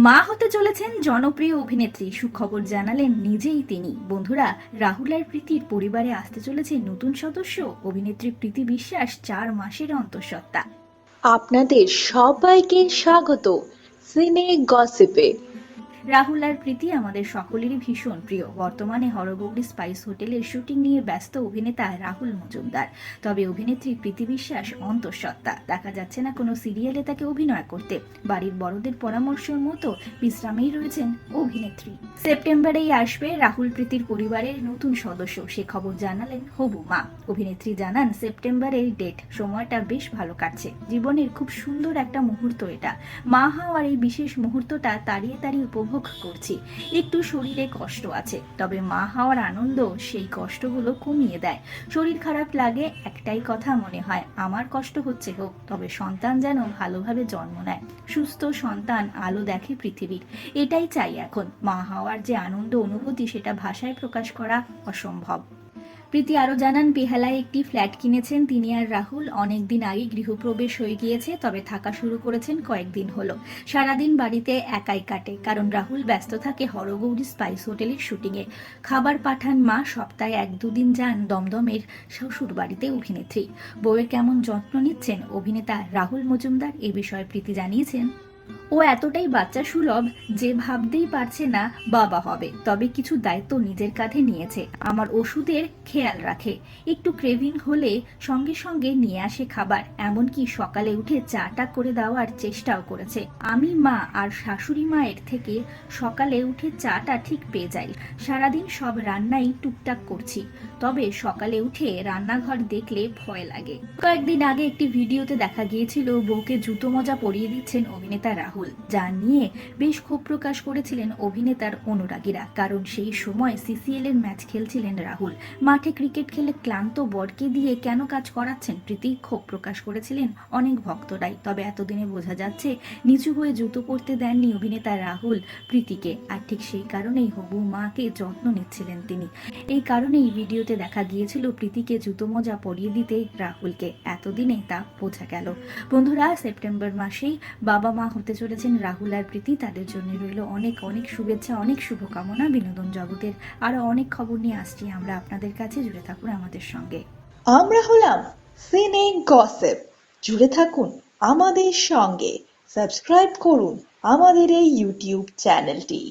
মা হতে চলেছেন জনপ্রিয় অভিনেত্রী। সুখবর জানালেন নিজেই তিনি। বন্ধুরা, রাহুল আর প্রীতির পরিবারে আসতে চলেছে নতুন সদস্য। অভিনেত্রী প্রীতি বিশ্বাস চার মাসের অন্তঃসত্ত্বা। আপনাদের সবাইকে স্বাগত। সিনে গসিপে। রাহুল আর প্রীতি আমাদের সকলেরই ভীষণ প্রিয়। বর্তমানে হরগৌরী স্পাইস হোটেলের শুটিং নিয়ে ব্যস্ত অভিনেতা রাহুল মজুমদার। তবে অভিনেত্রী প্রীতি বিশ্বাস অন্তঃসত্ত্বা। দেখা যাচ্ছে না কোনো সিরিয়ালে তাকে অভিনয় করতে। বাড়ির বড়দের পরামর্শের মতো বিশ্রামেই রয়েছেন অভিনেত্রী। সেপ্টেম্বরেই আসবে রাহুল প্রীতির পরিবারের নতুন সদস্য। সে খবর জানালেন হবু মা। অভিনেত্রী জানান, সেপ্টেম্বরের ডেট, সময়টা বেশ ভালো কাটছে। জীবনের খুব সুন্দর একটা মুহূর্ত এটা। মা হওয়ার এই বিশেষ মুহূর্তটা তাড়িয়ে তাড়িয়ে উপভোগ করছি। একটু শরীরে কষ্ট আছে, তবে মা হওয়ার আনন্দ সেই কষ্টগুলো কমিয়ে দেয়। শরীর খারাপ লাগে একটাই কথা মনে হয়, আমার কষ্ট হচ্ছে হোক, তবে সন্তান যেন ভালোভাবে জন্ম নেয়। সুস্থ সন্তান আলো দেখে পৃথিবীর। এটাই চাই এখন, মা হওয়ার যে আনন্দ অনুভূতি সেটা ভাষায় প্রকাশ করা অসম্ভব। প্রীতি আরও জানান, বেহালায় একটি ফ্ল্যাট কিনেছেন তিনি আর রাহুল। অনেকদিন আগে গৃহপ্রবেশ হয়ে গিয়েছে, তবে থাকা শুরু করেছেন কয়েকদিন হলো। সারাদিন বাড়িতে একাই কাটে, কারণ রাহুল ব্যস্ত থাকে হরগৌরী স্পাইস হোটেলের শুটিংয়ে। খাবার পাঠান মা, সপ্তাহে এক দুদিন যান দমদমের শ্বশুর বাড়িতে অভিনেত্রী। বউয়ের কেমন যত্ন নিচ্ছেন অভিনেতা রাহুল মজুমদার এ বিষয়ে প্রীতি জানিয়েছেন। ও এতটাই বাচ্চা সুলভ যে ভাবতেই পারছে না বাবা হবে। তবে কিছু দায়িত্ব নিজের কাঁধে নিয়েছে। আমার ওষুধের খেয়াল রাখে। একটু ক্রেভিং হলে সঙ্গে সঙ্গে নিয়ে আসে খাবার। এমনকি সকালে উঠে চাটা করে দেওয়ার চেষ্টাও করেছে। আমি মা আর শাশুড়ি মায়ের থেকে সকালে উঠে চাটা ঠিক পেয়ে যাই। সারাদিন সব রান্নাই টুকটাক করছি। তবে সকালে উঠে রান্নাঘর দেখলে ভয় লাগে। কয়েকদিন আগে একটি ভিডিওতে দেখা গিয়েছিল, বউকে জুতো মজা পরিয়ে দিচ্ছেন অভিনেতা রাহুল। যা নিয়ে বেশ ক্ষোভ প্রকাশ করেছিলেন অভিনেতার অনুরাগীরা। কারণ সেই সময় সিসিএল এর ম্যাচ খেলছিলেন রাহুল। মাঠে ক্রিকেট খেলে ক্লান্ত বরকে দিয়ে কেন কাজ করাচ্ছেন প্রীতি? ক্ষোভ প্রকাশ করেছিলেন অনেক ভক্তরাই। তবে এতদিনে বোঝা যাচ্ছে নিচু হয়ে জুতো পরতে দেননি অভিনেতা রাহুল প্রীতিকে। আর ঠিক সেই কারণেই হবু মাকে যত্ন নিচ্ছিলেন তিনি। এই কারণেই ভিডিওতে দেখা গিয়েছিল প্রীতিকে জুতো মোজা পরিয়ে দিতে রাহুলকে। এতদিনে তা বোঝা গেল। বন্ধুরা, সেপ্টেম্বর মাসেই বাবা মা হতে চলেছেন রাহুল আর প্রীতি। তাদের জন্য রইল অনেক অনেক শুভেচ্ছা, অনেক শুভকামনা। বিনোদন জগতের আরও অনেক খবর নিয়ে আসছি আমরা আপনাদের কাছে। জুড়ে থাকুন আমাদের সঙ্গে। আমরা হলাম সিনে গসেপ। জুড়ে থাকুন আমাদের সঙ্গে। সাবস্ক্রাইব করুন আমাদের এই ইউটিউব চ্যানেলটি।